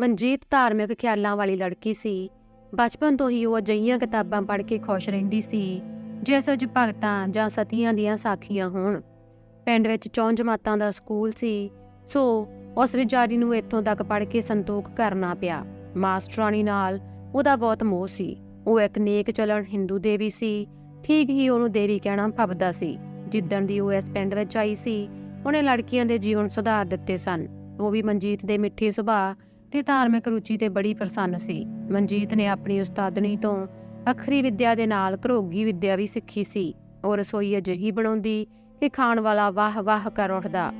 ਮਨਜੀਤ ਧਾਰਮਿਕ ਖਿਆਲਾਂ ਵਾਲੀ ਲੜਕੀ ਸੀ। ਬਚਪਨ ਤੋਂ ਹੀ ਉਹ ਅਜਿਹੀਆਂ ਕਿਤਾਬਾਂ ਪੜ੍ਹ ਕੇ ਖੁਸ਼ ਰਹਿੰਦੀ ਸੀ, ਜਿਸ ਵਿੱਚ ਭਗਤਾਂ ਜਾਂ ਸਤੀਆਂ ਦੀਆਂ ਸਾਖੀਆਂ ਹੋਣ। ਪਿੰਡ ਵਿੱਚ ਚੌਂ ਜਮਾਤਾਂ ਦਾ ਸਕੂਲ ਸੀ, ਸੋ ਉਸ ਵਿਚਾਰੀ ਨੂੰ ਇੱਥੋਂ ਤੱਕ ਪੜ੍ਹ ਕੇ ਸੰਤੋਖ ਕਰਨਾ ਪਿਆ। ਮਾਸਟਰਾਣੀ ਨਾਲ ਉਹਦਾ ਬਹੁਤ ਮੋਹ ਸੀ। ਉਹ ਇੱਕ ਨੇਕ ਚਲਣ ਹਿੰਦੂ ਦੇਵੀ ਸੀ। ਠੀਕ ਹੀ ਉਹਨੂੰ ਦੇਵੀ ਕਹਿਣਾ ਫੱਬਦਾ ਸੀ। ਜਿੱਦਣ ਦੀ ਉਹ ਇਸ ਪਿੰਡ ਵਿੱਚ ਆਈ ਸੀ, ਉਹਨੇ ਲੜਕੀਆਂ ਦੇ ਜੀਵਨ ਸੁਧਾਰ ਦਿੱਤੇ ਸਨ। ਉਹ ਵੀ ਮਨਜੀਤ ਦੇ ਮਿੱਠੇ ਸੁਭਾਅ ਤੇ ਧਾਰਮਿਕ ਰੁਚੀ ਤੇ ਬੜੀ ਪ੍ਰਸੰਨ ਸੀ। ਮਨਜੀਤ ਨੇ ਆਪਣੀ ਉਸਤਾਦਨੀ ਤੋਂ ਅੱਖਰੀ ਵਿੱਦਿਆ ਦੇ ਨਾਲ ਘਰੋਗੀ ਵਿੱਦਿਆ ਵੀ ਸਿੱਖੀ ਸੀ। ਉਹ ਰਸੋਈ ਅਜਿਹੀ ਬਣਾਉਂਦੀ ਕਿ ਖਾਣ ਵਾਲਾ ਵਾਹ ਵਾਹ ਕਰ ਉੱਠਦਾ।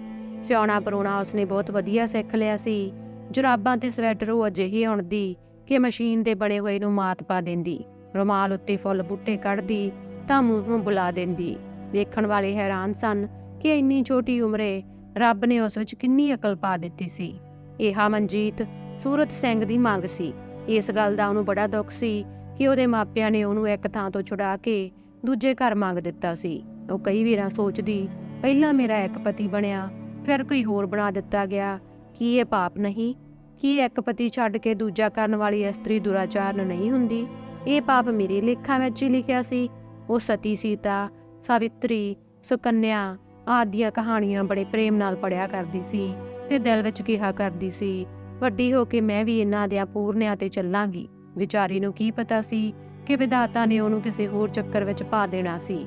ਸਿਆਉਣਾ ਪਰੋਣਾ ਉਸਨੇ ਬਹੁਤ ਵਧੀਆ ਸਿੱਖ ਲਿਆ ਸੀ। ਜੁਰਾਬਾਂ ਤੇ ਸਵੈਟਰ ਉਹ ਅਜਿਹੀ ਉਣਦੀ ਕਿ ਮਸ਼ੀਨ ਦੇ ਬਣੇ ਹੋਏ ਨੂੰ ਮਾਤ ਪਾ ਦਿੰਦੀ। ਰੁਮਾਲ ਉੱਤੇ ਫੁੱਲ ਬੂਟੇ ਕੱਢਦੀ, ਤਾਂ ਮੂੰਹੋਂ ਬੁਲਾ ਦਿੰਦੀ। ਵੇਖਣ ਵਾਲੇ ਹੈਰਾਨ ਸਨ ਕਿ ਇੰਨੀ ਛੋਟੀ ਉਮਰੇ ਰੱਬ ਨੇ ਉਸ ਵਿੱਚ ਕਿੰਨੀ ਅਕਲ ਪਾ ਦਿੱਤੀ ਸੀ। ਇਹ ਮਨਜੀਤ ਸੂਰਤ ਸਿੰਘ ਦੀ ਮੰਗ ਸੀ। ਇਸ ਗੱਲ ਦਾ ਉਹਨੂੰ ਬੜਾ ਦੁੱਖ ਸੀ ਕਿ ਉਹਦੇ ਮਾਪਿਆਂ ਨੇ ਉਹਨੂੰ ਇੱਕ ਥਾਂ ਤੋਂ ਛੁਡਾ ਕੇ ਦੂਜੇ ਘਰ ਮੰਗ ਦਿੱਤਾ ਸੀ। ਉਹ ਕਈ ਵਾਰਾਂ ਸੋਚਦੀ, ਪਹਿਲਾਂ ਮੇਰਾ ਇੱਕ ਪਤੀ ਬਣਿਆ, ਫਿਰ ਕੋਈ ਹੋਰ ਬਣਾ ਦਿੱਤਾ ਗਿਆ। ਕੀ ਇਹ ਪਾਪ ਨਹੀਂ? ਕੀ ਇੱਕ ਪਤੀ ਛੱਡ ਕੇ ਦੂਜਾ ਕਰਨ ਵਾਲੀ ਇਸਤਰੀ ਦੁਰਾਚਾਰਨ ਨਹੀਂ ਹੁੰਦੀ? ਇਹ ਪਾਪ ਮੇਰੇ ਲੇਖਾਂ ਵਿੱਚ ਹੀ ਲਿਖਿਆ ਸੀ। ਉਹ ਸਤੀ ਸੀਤਾ, ਸਾਵਿਤਰੀ, ਸੁਕੰਨਿਆ ਆਦੀਆਂ ਕਹਾਣੀਆਂ ਬੜੇ ਪ੍ਰੇਮ ਨਾਲ ਪੜਿਆ ਕਰਦੀ ਸੀ ਤੇ ਦਿਲ ਵਿੱਚ ਕਿਹਾ ਕਰਦੀ ਸੀ ਵੱਡੀ ਹੋ ਕੇ ਮੈਂ ਵੀ ਇਹਨਾਂ ਦਿਆਂ ਪੂਰਨਿਆਂ ਤੇ ਚੱਲਾਂਗੀ। ਵਿਚਾਰੀ ਨੂੰ ਕੀ ਪਤਾ ਸੀ ਕਿ ਵਿਧਾਤਾ ਨੇ ਉਹਨੂੰ ਕਿਸੇ ਹੋਰ ਚੱਕਰ ਵਿੱਚ ਪਾ ਦੇਣਾ ਸੀ।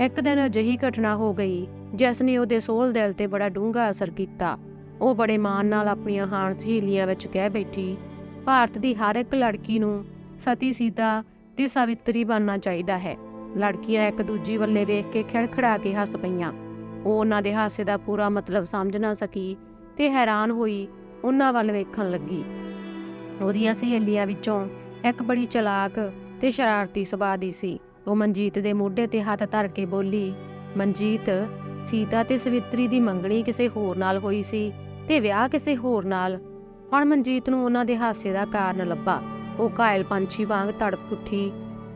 ਇੱਕ ਦਿਨ ਅਜਿਹੀ ਘਟਨਾ ਹੋ ਗਈ, ਜਿਸ ਨੇ ਉਹਦੇ ਸੋਲ ਦਿਲ ਤੇ ਬੜਾ ਡੂੰਘਾ ਅਸਰ ਕੀਤਾ। ਉਹ ਬੜੇ ਮਾਣ ਨਾਲ ਆਪਣੀਆਂ ਹਾਣ ਸਹੇਲੀਆਂ ਵਿੱਚ ਕਹਿ ਬੈਠੀ, ਭਾਰਤ ਦੀ ਹਰ ਇੱਕ ਲੜਕੀ ਨੂੰ ਸਤੀ ਸੀਤਾ ਤੇ ਸਾਵਿਤਰੀ ਬਣਨਾ ਚਾਹੀਦਾ ਹੈ। ਲੜਕੀਆਂ ਇੱਕ ਦੂਜੀ ਵੱਲੇ ਵੇਖ ਕੇ ਖਿੜਖੜਾ ਕੇ ਹੱਸ ਪਈਆਂ। ਉਹ ਉਹਨਾਂ ਦੇ ਹਾਸੇ ਦਾ ਪੂਰਾ ਮਤਲਬ ਸਮਝ ਨਾ ਸਕੀ ਤੇ ਹੈਰਾਨ ਹੋਈ ਉਹਨਾਂ ਵੱਲ ਵੇਖਣ ਲੱਗੀ। ਉਹਦੀਆਂ ਸਹੇਲੀਆਂ ਵਿੱਚੋਂ ਇੱਕ ਬੜੀ ਚਲਾਕ ਤੇ ਸ਼ਰਾਰਤੀ ਸੁਭਾਅ ਦੀ ਸੀ। ਉਹ ਮਨਜੀਤ ਦੇ ਮੋਢੇ ਤੇ ਹੱਥ ਧਰ ਕੇ ਬੋਲੀ, ਮਨਜੀਤ, ਸੀਤਾ ਤੇ ਸਵਿਤਰੀ ਦੀ ਮੰਗਣੀ ਕਿਸੇ ਹੋਰ ਨਾਲ ਹੋਈ ਸੀ ਤੇ ਵਿਆਹ ਕਿਸੇ ਹੋਰ ਨਾਲ। ਹੁਣ ਮਨਜੀਤ ਨੂੰ ਉਹਨਾਂ ਦੇ ਹਾਸੇ ਦਾ ਕਾਰਨ ਲੱਭਾ। ਉਹ ਘਾਇਲ ਪੰਛੀ ਵਾਂਗ ਤੜਪ ਉੱਠੀ।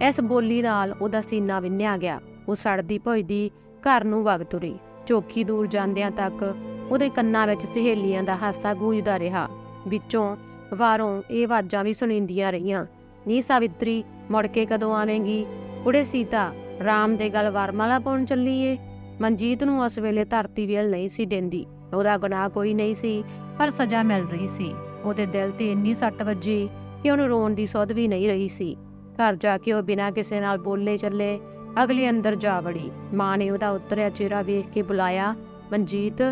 ਇਸ ਬੋਲੀ ਨਾਲ ਉਹਦਾ ਸੀਨਾ ਵਿੰਨਿਆ ਗਿਆ। ਉਹ ਸੜਦੀ ਭੁੱਜਦੀ ਘਰ ਨੂੰ ਵਗ ਤੁਰੀ। ਚੋਖੀ ਦੂਰ ਜਾਂਦਿਆਂ ਤੱਕ ਉਹਦੇ ਕੰਨਾਂ ਵਿੱਚ ਸਹੇਲੀਆਂ ਦਾ ਹਾਸਾ ਗੂੰਜਦਾ ਰਿਹਾ। ਵਿੱਚੋਂ ਵਾਰੋਂ ਇਹ ਆਵਾਜ਼ਾਂ ਵੀ ਸੁਣੀਂਦੀਆਂ ਰਹੀਆਂ, ਨੀ ਸਾਵਿਤਰੀ, ਮੁੜ ਕੇ ਕਦੋਂ ਆਵੇਂਗੀ? ਕੁੜੇ ਸੀਤਾ, ਰਾਮ ਦੇ ਗਲ ਵਰਮਾਲਾ ਪਾਉਣ ਚੱਲੀਏ ਮਨਜੀਤ ਨੂੰ ਉਸ ਵੇਲੇ ਧਰਤੀ ਵੇਲ ਨਹੀਂ ਸੀ ਦਿੰਦੀ। ਉਹਦਾ ਗੁਨਾਹ ਕੋਈ ਨਹੀਂ ਸੀ, ਪਰ ਸਜ਼ਾ ਮਿਲ ਰਹੀ ਸੀ। ਉਹਦੇ ਦਿਲ ਤੇ ਇੰਨੀ ਸੱਟ ਵੱਜੀ ਕਿ ਉਹਨੂੰ ਰੋਣ ਦੀ ਸੁੱਧ ਵੀ ਨਹੀਂ ਰਹੀ ਸੀ। ਘਰ ਜਾ ਕੇ ਉਹ ਬਿਨਾਂ ਕਿਸੇ ਨਾਲ ਬੋਲੇ ਚੱਲੇ, ਅਗਲੇ ਅੰਦਰ ਜਾ ਵੜੀ। ਮਾਂ ਨੇ ਉਹਦਾ ਉਤਰਿਆ ਚਿਹਰਾ ਵੇਖ ਕੇ ਬੁਲਾਇਆ, ਮਨਜੀਤ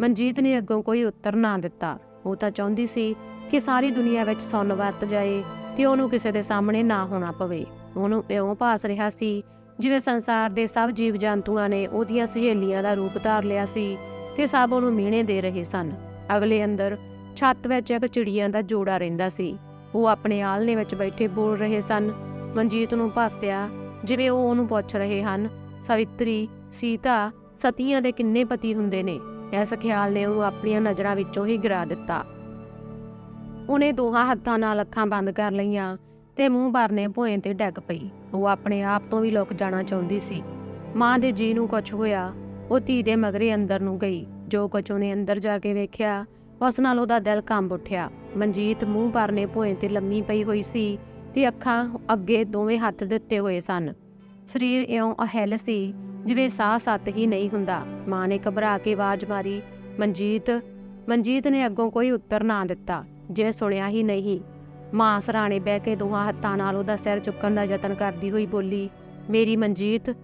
ਮਨਜੀਤ ਨੇ ਅੱਗੋਂ ਕੋਈ ਉੱਤਰ ਨਾ ਦਿੱਤਾ। ਉਹ ਤਾਂ ਚਾਹੁੰਦੀ ਸੀ ਕਿ ਸਾਰੀ ਦੁਨੀਆ ਵਿੱਚ ਸੁੰਨ ਵਰਤ ਜਾਏ ਤੇ ਉਹਨੂੰ ਕਿਸੇ ਦੇ ਸਾਹਮਣੇ ਨਾ ਹੋਣਾ ਪਵੇ। ਉਹਨੂੰ ਇਉਂ ਭਾਸ ਰਿਹਾ ਸੀ, ਜਿਵੇਂ ਸੰਸਾਰ ਦੇ ਸਭ ਜੀਵ ਜੰਤੂਆਂ ਨੇ ਉਹਦੀਆਂ ਸਹੇਲੀਆਂ ਦਾ ਰੂਪ ਧਾਰ ਲਿਆ ਸੀ ਤੇ ਸਭ ਉਹਨੂੰ ਮਿਹਣੇ ਦੇ ਰਹੇ ਸਨ। ਅਗਲੇ ਅੰਦਰ ਛੱਤ ਵਿੱਚ ਇੱਕ ਚਿੜੀਆਂ ਦਾ ਜੋੜਾ ਰਹਿੰਦਾ ਸੀ। ਉਹ ਆਪਣੇ ਆਲਣੇ ਵਿੱਚ ਬੈਠੇ ਬੋਲ ਰਹੇ ਸਨ। ਮਨਜੀਤ ਨੂੰ ਭਾਸਿਆ, ਜਿਵੇਂ ਉਹ ਉਹਨੂੰ ਪੁੱਛ ਰਹੇ ਹਨ, ਸਵਿਤਰੀ, ਸੀਤਾ, ਸਤੀਆਂ ਦੇ ਕਿੰਨੇ ਪਤੀ ਹੁੰਦੇ ਨੇ? ਇਸ ਖਿਆਲ ਨੇ ਉਹਨੂੰ ਆਪਣੀਆਂ ਨਜ਼ਰਾਂ ਵਿੱਚੋਂ ਹੀ ਗਿਰਾ ਦਿੱਤਾ। ਉਹਨੇ ਦੋਹਾਂ ਹੱਥਾਂ ਨਾਲ ਅੱਖਾਂ ਬੰਦ ਕਰ ਲਈਆਂ ਤੇ ਮੂੰਹ ਭਰਨੇ ਭੋਏ ਤੇ ਡਿੱਗ ਪਈ। ਉਹ ਆਪਣੇ ਆਪ ਤੋਂ ਵੀ ਲੁਕ ਜਾਣਾ ਚਾਹੁੰਦੀ ਸੀ। ਮਾਂ ਦੇ ਜੀ ਨੂੰ ਕੁਝ ਹੋਇਆ, ਉਹ ਧੀ ਦੇ ਮਗਰੇ ਅੰਦਰ ਨੂੰ ਗਈ। ਜੋ ਕੁਝ ਉਹਨੇ ਅੰਦਰ ਜਾ ਕੇ ਵੇਖਿਆ, ਉਸ ਨਾਲ ਉਹਦਾ ਦਿਲ ਕੰਬ ਉੱਠਿਆ। ਮਨਜੀਤ ਮੂੰਹ ਭਰਨੇ ਭੋਏ ਤੇ ਲੰਮੀ ਪਈ ਹੋਈ ਸੀ ਤੇ ਅੱਖਾਂ ਅੱਗੇ ਦੋਵੇਂ ਹੱਥ ਦਿੱਤੇ ਹੋਏ ਸਨ। ਸਰੀਰ ਇਉਂ ਅਹਿਲ ਸੀ ਜਿਵੇਂ ਸਾਹ ਸੱਤ ਹੀ ਨਹੀਂ ਹੁੰਦਾ, ਮਾਂ ਨੇ ਘਬਰਾ ਕੇ ਆਵਾਜ਼ ਮਾਰੀ, ਮਨਜੀਤ ਮਨਜੀਤ ਨੇ ਅੱਗੋਂ ਕੋਈ ਉੱਤਰ ਨਾ ਦਿੱਤਾ ਜਿਵੇਂ ਸੁਣਿਆ ਹੀ ਨਹੀਂ। ਮਾਂ ਸਰਾਣੇ ਬਹਿ ਕੇ ਦੋਹਾਂ ਹੱਥਾਂ ਨਾਲ ਉਹਦਾ ਸਿਰ ਚੁੱਕਣ ਦਾ ਯਤਨ ਕਰਦੀ ਹੋਈ ਬੋਲੀ, ਮੇਰੀ ਮਨਜੀਤ,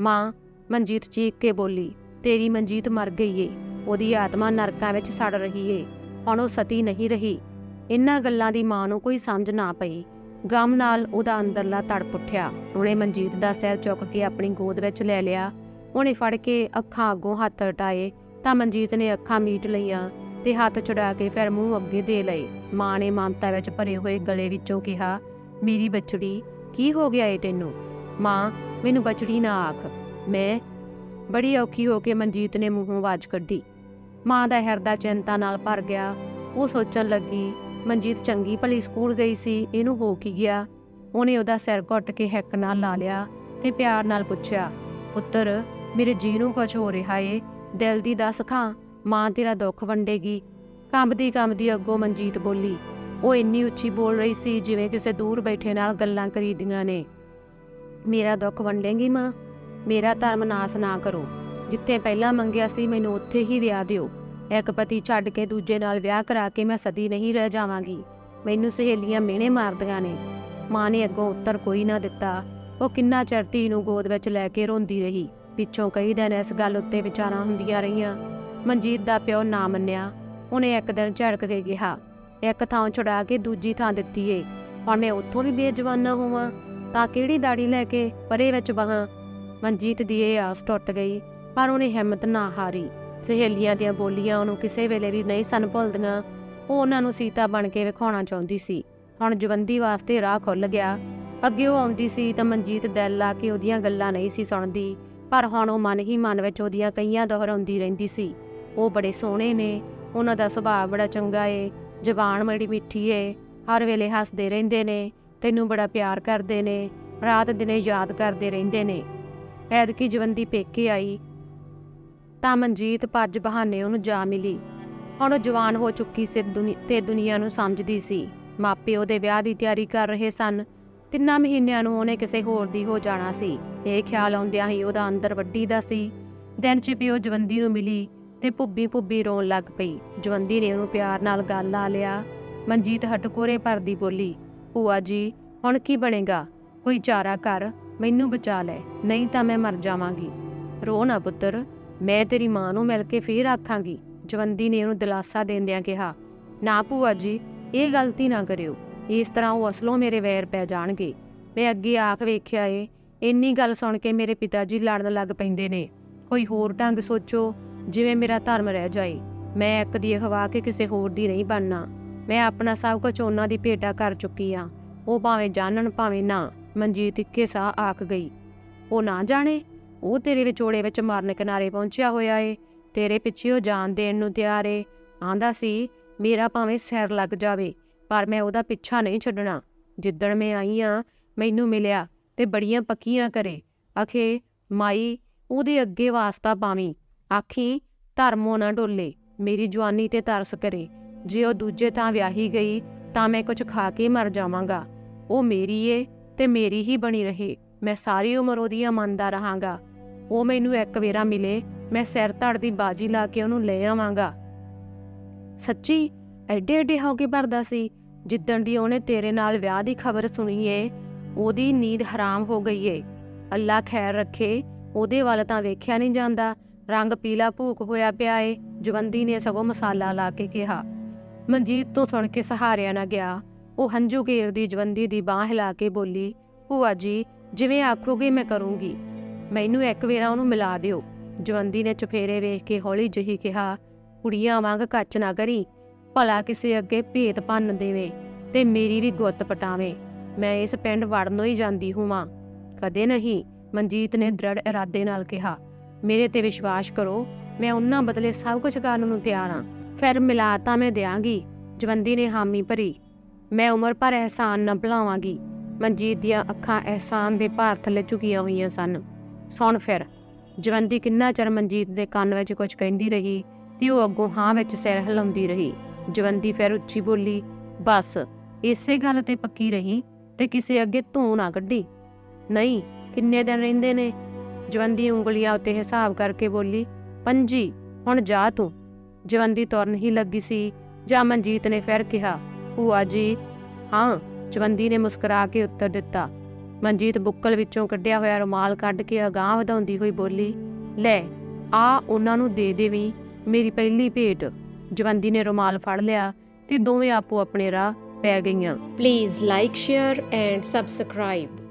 ਮਾਂ, ਮਨਜੀਤ ਚੀਕ ਕੇ ਬੋਲੀ, ਤੇਰੀ ਮਨਜੀਤ ਮਰ ਗਈ ਏ, ਉਹਦੀ ਆਤਮਾ ਨਰਕਾਂ ਵਿੱਚ ਸੜ ਰਹੀ ਏ, ਹੁਣ ਉਹ ਸਤੀ ਨਹੀਂ ਰਹੀ। ਇਹਨਾਂ ਗੱਲਾਂ ਦੀ ਮਾਂ ਨੂੰ ਕੋਈ ਸਮਝ ਨਾ ਪਈ। ਗਮ ਨਾਲ ਉਹਦਾ ਅੰਦਰਲਾ ਤੜਪ ਉੱਠਿਆ। ਉਹਨੇ ਮਨਜੀਤ ਦਾ ਸਿਰ ਚੁੱਕ ਕੇ ਆਪਣੀ ਗੋਦ ਵਿੱਚ ਲੈ ਲਿਆ। ਉਹਨੇ ਫੜ ਕੇ ਅੱਖਾਂ ਅੱਗੋਂ ਹੱਥ ਹਟਾਏ ਤਾਂ ਮਨਜੀਤ ਨੇ ਅੱਖਾਂ ਮੀਟ ਲਈਆਂ ਤੇ ਹੱਥ ਛੁਡਾ ਕੇ ਫਿਰ ਮੂੰਹ ਅੱਗੇ ਦੇ ਲਏ। ਮਾਂ ਨੇ ਮਮਤਾ ਵਿੱਚ ਭਰੇ ਹੋਏ ਗਲੇ ਵਿੱਚੋਂ ਕਿਹਾ, ਮੇਰੀ ਬੱਚੜੀ, ਕੀ ਹੋ ਗਿਆ ਏ ਤੈਨੂੰ? ਮਾਂ, ਮੈਨੂੰ ਬਚੜੀ ਨਾ ਆਖ। ਮੈਂ ਬੜੀ ਔਖੀ ਹੋ ਕੇ ਮਨਜੀਤ ਨੇ ਮੂੰਹੋਂ ਆਵਾਜ਼ ਕੱਢੀ। ਮਾਂ ਦਾ ਹਿਰਦਾ ਚਿੰਤਾ ਨਾਲ ਭਰ ਗਿਆ। ਉਹ ਸੋਚਣ ਲੱਗੀ ਮਨਜੀਤ ਚੰਗੀ ਭਲੀ ਸਕੂਲ ਗਈ ਸੀ, ਇਹਨੂੰ ਹੋ ਕੀ ਗਿਆ? ਉਹਨੇ ਉਹਦਾ ਸਿਰ ਘੁੱਟ ਕੇ ਹਿੱਕ ਨਾਲ ਲਾ ਲਿਆ ਤੇ ਪਿਆਰ ਨਾਲ ਪੁੱਛਿਆ, ਪੁੱਤਰ, ਮੇਰੇ ਜੀ ਨੂੰ ਕੁਝ ਹੋ ਰਿਹਾ ਏ, ਦਿਲ ਦੀ ਦੱਸ ਖਾਂ, ਮਾਂ ਤੇਰਾ ਦੁੱਖ ਵੰਡੇਗੀ। ਕੰਬਦੀ ਕੰਬਦੀ ਅੱਗੋਂ ਮਨਜੀਤ ਬੋਲੀ, ਉਹ ਇੰਨੀ ਉੱਚੀ ਬੋਲ ਰਹੀ ਸੀ ਜਿਵੇਂ ਕਿਸੇ ਦੂਰ ਬੈਠੇ ਨਾਲ ਗੱਲਾਂ ਕਰੀਦੀਆਂ ਨੇ। ਮੇਰਾ ਦੁੱਖ ਵੰਡੇਗੀ ਮਾਂ? ਮੇਰਾ ਧਰਮ ਨਾਸ ਨਾ ਕਰੋ। ਜਿੱਥੇ ਪਹਿਲਾਂ ਮੰਗਿਆ ਸੀ ਮੈਨੂੰ ਉੱਥੇ ਹੀ ਵਿਆਹ ਦਿਓ। ਇੱਕ ਪਤੀ ਛੱਡ ਕੇ ਦੂਜੇ ਨਾਲ ਵਿਆਹ ਕਰਾ ਕੇ ਮੈਂ ਸਦੀ ਨਹੀਂ ਰਹਿ ਜਾਵਾਂਗੀ। ਮੈਨੂੰ ਸਹੇਲੀਆਂ ਮਿਹਣੇ ਮਾਰਦੀਆਂ ਨੇ। ਮਾਂ ਨੇ ਅੱਗੋਂ ਉੱਤਰ ਕੋਈ ਨਾ ਦਿੱਤਾ। ਉਹ ਕਿੰਨਾ ਚਿਰ ਧੀ ਨੂੰ ਗੋਦ ਵਿੱਚ ਲੈ ਕੇ ਰੋਂਦੀ ਰਹੀ। ਪਿੱਛੋਂ ਕਈ ਦਿਨ ਇਸ ਗੱਲ ਉੱਤੇ ਵਿਚਾਰਾਂ ਹੁੰਦੀਆਂ ਰਹੀਆਂ। ਮਨਜੀਤ ਦਾ ਪਿਓ ਨਾ ਮੰਨਿਆ। ਉਹਨੇ ਇੱਕ ਦਿਨ ਝੜਕ ਕੇ ਕਿਹਾ, ਇੱਕ ਥਾਂ ਛੁਡਾ ਕੇ ਦੂਜੀ ਥਾਂ ਦਿੱਤੀ ਏ ਹੁਣ ਮੈਂ ਉੱਥੋਂ ਵੀ ਬੇਜਵਾਨਾ ਹੋਵਾਂ। ਤਾਂ ਕਿਹੜੀ ਦਾੜੀ ਲੈ ਕੇ ਪਰੇ ਵਿੱਚ ਬਹਾਂ? ਮਨਜੀਤ ਦੀ ਇਹ ਆਸ ਟੁੱਟ ਗਈ, ਪਰ ਉਹਨੇ ਹਿੰਮਤ ਨਾ ਹਾਰੀ। ਸਹੇਲੀਆਂ ਦੀਆਂ ਬੋਲੀਆਂ ਉਹਨੂੰ ਕਿਸੇ ਵੇਲੇ ਵੀ ਨਹੀਂ ਸਨ ਭੁੱਲਦੀਆਂ। ਉਹ ਉਹਨਾਂ ਨੂੰ ਸੀਤਾ ਬਣ ਕੇ ਵਿਖਾਉਣਾ ਚਾਹੁੰਦੀ ਸੀ। ਹੁਣ ਜਵੰਦੀ ਵਾਸਤੇ ਰਾਹ ਖੁੱਲ ਗਿਆ। ਅੱਗੇ ਉਹ ਆਉਂਦੀ ਸੀ ਤਾਂ ਮਨਜੀਤ ਦਿਲ ਲਾ ਕੇ ਉਹਦੀਆਂ ਗੱਲਾਂ ਨਹੀਂ ਸੀ ਸੁਣਦੀ। ਪਰ ਹੁਣ ਉਹ ਮਨ ਹੀ ਮਨ ਵਿੱਚ ਉਹਦੀਆਂ ਕਈਆਂ ਦੁਹਰਾਉਂਦੀ ਰਹਿੰਦੀ ਸੀ। ਉਹ ਬੜੇ ਸੋਹਣੇ ਨੇ। ਉਹਨਾਂ ਦਾ ਸੁਭਾਅ ਬੜਾ ਚੰਗਾ ਏ। ਜ਼ਬਾਨ ਬੜੀ ਮਿੱਠੀ ਏ। ਹਰ ਵੇਲੇ ਹੱਸਦੇ ਰਹਿੰਦੇ ਨੇ। ਤੈਨੂੰ ਬੜਾ ਪਿਆਰ ਕਰਦੇ ਨੇ। ਰਾਤ ਦਿਨੇ ਯਾਦ ਕਰਦੇ ਰਹਿੰਦੇ ਨੇ। ਐਤਕੀ ਜਵੰਦੀ ਪੇਕੇ ਆਈ। ਤਾਂ ਮਨਜੀਤ ਭੱਜ ਬਹਾਨੇ ਉਹਨੂੰ ਜਾ ਮਿਲੀ। ਹੁਣ ਉਹ ਜਵਾਨ ਹੋ ਚੁੱਕੀ ਸੀ ਦੁਨੀ- ਤੇ ਦੁਨੀਆ ਨੂੰ ਸਮਝਦੀ ਸੀ। ਮਾਪੇ ਉਹਦੇ ਵਿਆਹ ਦੀ ਤਿਆਰੀ ਕਰ ਰਹੇ ਸਨ। ਤਿੰਨਾਂ ਮਹੀਨਿਆਂ ਨੂੰ ਉਹਨੇ ਕਿਸੇ ਹੋਰ ਦੀ ਹੋ ਜਾਣਾ ਸੀ। ਇਹ ਖਿਆਲ ਆਉਂਦਿਆਂ ਹੀ ਉਹਦਾ ਅੰਦਰ ਵੱਡੀ ਦਾ ਸੀ। ਦਿਨ ਚ ਪਿਓ ਜਵੰਦੀ ਨੂੰ ਮਿਲੀ ਤੇ ਭੁੱਬੀ ਭੁੱਬੀ ਰੋਣ ਲੱਗ ਪਈ। ਜਵੰਦੀ ਨੇ ਉਹਨੂੰ ਪਿਆਰ ਨਾਲ ਗੱਲ ਲਾ ਲਿਆ। ਮਨਜੀਤ ਹਟਕੋਰੇ ਭਰਦੀ ਬੋਲੀ, ਭੂਆ ਜੀ, ਹੁਣ ਕੀ ਬਣੇਗਾ? ਕੋਈ ਚਾਰਾ ਕਰ, ਮੈਨੂੰ ਬਚਾ ਲੈ, ਨਹੀਂ ਤਾਂ ਮੈਂ ਮਰ ਜਾਵਾਂਗੀ। ਰੋ ਨਾ ਪੁੱਤਰ ਮੈਂ ਤੇਰੀ ਮਾਂ ਨੂੰ ਮਿਲ ਕੇ ਫੇਰ ਆਖਾਂਗੀ। ਜਵੰਦੀ ਨੇ ਉਹਨੂੰ ਦਿਲਾਸਾ ਦੇਂਦਿਆਂ ਕਿਹਾ, ਨਾ ਭੂਆ ਜੀ, ਇਹ ਗਲਤੀ ਨਾ ਕਰਿਓ। ਇਸ ਤਰ੍ਹਾਂ ਉਹ ਅਸਲੋਂ ਮੇਰੇ ਵੈਰ ਪੈ ਜਾਣਗੇ। ਮੈਂ ਅੱਗੇ ਆਖ ਵੇਖਿਆ ਏ, ਇੰਨੀ ਗੱਲ ਸੁਣ ਕੇ ਮੇਰੇ ਪਿਤਾ ਜੀ ਲੜਨ ਲੱਗ ਪੈਂਦੇ ਨੇ। ਕੋਈ ਹੋਰ ਢੰਗ ਸੋਚੋ, ਜਿਵੇਂ ਮੇਰਾ ਧਰਮ ਰਹਿ ਜਾਏ। ਮੈਂ ਇੱਕ ਦੀ ਅਖਵਾ ਕੇ ਕਿਸੇ ਹੋਰ ਦੀ ਨਹੀਂ ਬਣਨਾ। ਮੈਂ ਆਪਣਾ ਸਭ ਕੁਝ ਉਹਨਾਂ ਦੀ ਭੇਟਾ ਕਰ ਚੁੱਕੀ ਆ। ਉਹ ਭਾਵੇਂ ਜਾਣਨ ਭਾਵੇਂ ਨਾ, ਮਨਜੀਤ ਇੱਕੇ ਸਾਹ ਆਖ ਗਈ। ਉਹ ਨਾ ਜਾਣੇ? ਉਹ ਤੇਰੇ ਵਿਚੋੜੇ ਵਿੱਚ ਮਰਨ ਕਿਨਾਰੇ ਪਹੁੰਚਿਆ ਹੋਇਆ ਏ। ਤੇਰੇ ਪਿੱਛੇ ਉਹ ਜਾਨ ਦੇਣ ਨੂੰ ਤਿਆਰ ਏ। ਆਂਦਾ ਸੀ, ਮੇਰਾ ਭਾਵੇਂ ਸਿਰ ਲੱਗ ਜਾਵੇ, ਪਰ ਮੈਂ ਉਹਦਾ ਪਿੱਛਾ ਨਹੀਂ ਛੱਡਣਾ। ਜਿੱਦਣ ਮੈਂ ਆਈ ਆ, ਮੈਨੂੰ ਮਿਲਿਆ ਤੇ ਬੜੀਆਂ ਪੱਕੀਆਂ ਕਰੇ। ਆਖੇ, ਮਾਈ, ਉਹਦੇ ਅੱਗੇ ਵਾਸਤਾ ਪਾਵੀਂ। ਆਖੀ, ਧਰਮੋਂ ਨਾ ਡੋਲੇ, ਮੇਰੀ ਜਵਾਨੀ ਤੇ ਤਰਸ ਕਰੇ। ਜੇ ਉਹ ਦੂਜੇ ਥਾਂ ਵਿਆਹੀ ਗਈ, ਤਾਂ ਮੈਂ ਕੁਝ ਖਾ ਕੇ ਮਰ ਜਾਵਾਂਗਾ। ਉਹ ਮੇਰੀ ਏ ਤੇ ਮੇਰੀ ਹੀ ਬਣੀ ਰਹੇ। ਮੈਂ ਸਾਰੀ ਉਮਰ ਉਹਦੀਆਂ ਮੰਨਦਾ ਰਹਾਂਗਾ। ਉਹ ਮੈਨੂੰ ਇੱਕ ਵੇਰਾ ਮਿਲੇ, ਮੈਂ ਸਿਰ ਧੜ ਦੀ ਬਾਜੀ ਲਾ ਕੇ ਉਹਨੂੰ ਲੈ ਆਵਾਂਗਾ। ਸੱਚੀ, ਐਡੇ ਐਡੇ ਹੋ ਕੇ ਭਰਦਾ ਸੀ, ਜਿੱਦਣ ਦੀ ਉਹਨੇ ਤੇਰੇ ਨਾਲ ਵਿਆਹ ਦੀ ਖਬਰ ਸੁਣੀ ਏ, ਉਹਦੀ ਨੀਂਦ ਹਰਾਮ ਹੋ ਗਈ ਏ। ਅੱਲਾ ਖੈਰ ਰੱਖੇ, ਉਹਦੇ ਵੱਲ ਤਾਂ ਵੇਖਿਆ ਨਹੀਂ ਜਾਂਦਾ, ਰੰਗ ਪੀਲਾ ਭੂਕ ਹੋਇਆ ਪਿਆ ਏ, ਜਵੰਦੀ ਨੇ ਸਗੋਂ ਮਸਾਲਾ ਲਾ ਕੇ ਕਿਹਾ। ਮਨਜੀਤ ਤੋਂ ਸੁਣ ਕੇ ਸਹਾਰਿਆ ਨਾ ਗਿਆ। ਉਹ ਹੰਝੂ ਘੇਰਦੀ ਜਵੰਦੀ ਦੀ ਬਾਹ ਹਿਲਾ ਕੇ ਬੋਲੀ, ਭੂਆ ਜੀ ਜਿਵੇਂ ਆਖੋਗੇ ਮੈਂ ਕਰੂੰਗੀ। ਮੈਨੂੰ ਇੱਕ ਵੇਰਾ ਉਹਨੂੰ ਮਿਲਾ ਦਿਓ। ਜਵੰਦੀ ਨੇ ਚਫੇਰੇ ਵੇਖ ਕੇ ਹੌਲੀ ਜਿਹੀ ਕਿਹਾ, ਕੁੜੀਆਂ ਵਾਂਗ ਕੱਚ ਨਾ ਕਰੀ। ਭਲਾ ਕਿਸੇ ਅੱਗੇ ਭੇਤ ਭੰਨ ਦੇਵੇ ਤੇ ਮੇਰੀ ਵੀ ਗੁੱਤ ਪਟਾਵੇ। ਮੈਂ ਇਸ ਪਿੰਡ ਵੜਨੋਂ ਹੀ ਜਾਂਦੀ ਹੋਵਾਂ। ਕਦੇ ਨਹੀਂ, ਮਨਜੀਤ ਨੇ ਦ੍ਰਿੜ ਇਰਾਦੇ ਨਾਲ ਕਿਹਾ। ਮੇਰੇ ਤੇ ਵਿਸ਼ਵਾਸ ਕਰੋ, ਮੈਂ ਉਹਨਾਂ ਬਦਲੇ ਸਭ ਕੁਝ ਕਰਨ ਨੂੰ ਤਿਆਰ ਹਾਂ। ਫਿਰ ਮਿਲਾ ਤਾਂ ਮੈਂ ਦਿਆਂਗੀ। ਜਵੰਦੀ ਨੇ ਹਾਮੀ ਭਰੀ। ਮੈਂ ਉਮਰ ਭਰ ਅਹਿਸਾਨ ਨਾ ਭੁਲਾਵਾਂਗੀ। ਮਨਜੀਤ ਦੀਆਂ ਅੱਖਾਂ ਅਹਿਸਾਨ ਦੇ ਭਾਰ ਥੱਲੇ ਝੁਕੀਆਂ ਹੋਈਆਂ ਸਨ। ਸੁਣ ਫਿਰ, ਜਵੰਦੀ ਕਿੰਨਾ ਚਿਰ ਮਨਜੀਤ ਦੇ ਕੰਨ ਵਿੱਚ ਕੁਝ ਕਹਿੰਦੀ ਰਹੀ ਤੇ ਉਹ ਅੱਗੋਂ ਹਾਂ ਵਿੱਚ ਸਿਰ ਹਿਲਾਉਂਦੀ ਰਹੀ। ਜਵੰਦੀ ਫਿਰ ਉੱਚੀ ਬੋਲੀ, ਬਸ, ਇਸੇ ਗੱਲ ਤੇ ਪੱਕੀ ਰਹੀ ਤੇ ਕਿਸੇ ਅੱਗੇ ਧੂੰ ਨਾ ਕੱਢੀ। ਨਹੀਂ, ਕਿੰਨੇ ਦਿਨ ਰਹਿੰਦੇ ਨੇ? ਜਵੰਦੀ ਉਂਗਲੀਆਂ ਉੱਤੇ ਹਿਸਾਬ ਕਰਕੇ ਬੋਲੀ, ਪੰਜੀ, ਹੁਣ ਜਾ ਤੂੰ। ਜਵੰਦੀ ਤੁਰਨ ਹੀ ਲੱਗੀ ਸੀ, ਜਾਂ ਮਨਜੀਤ ਨੇ ਫਿਰ ਕਿਹਾ, ਭੂਆ ਜੀ, ਹਾਂ। ਜਵੰਦੀ ਨੇ ਮੁਸਕਰਾ ਕੇ ਉੱਤਰ ਦਿੱਤਾ, ਮਨਜੀਤ ਬੁੱਕਲ ਵਿੱਚੋਂ ਕੱਢਿਆ ਹੋਇਆ ਰੁਮਾਲ ਕੱਢ ਕੇ ਅਗਾਂਹ ਵਧਾਉਂਦੀ ਹੋਈ ਬੋਲੀ, ਲੈ, ਆ ਉਹਨਾਂ ਨੂੰ ਦੇ ਦੇਵੀਂ, ਮੇਰੀ ਪਹਿਲੀ ਭੇਟ। ਜਵੰਦੀ ਨੇ ਰੁਮਾਲ ਫੜ ਲਿਆ ਤੇ ਦੋਵੇਂ ਆਪੋ ਆਪਣੇ ਰਾਹ ਪੈ ਗਈਆਂ। Please like share and subscribe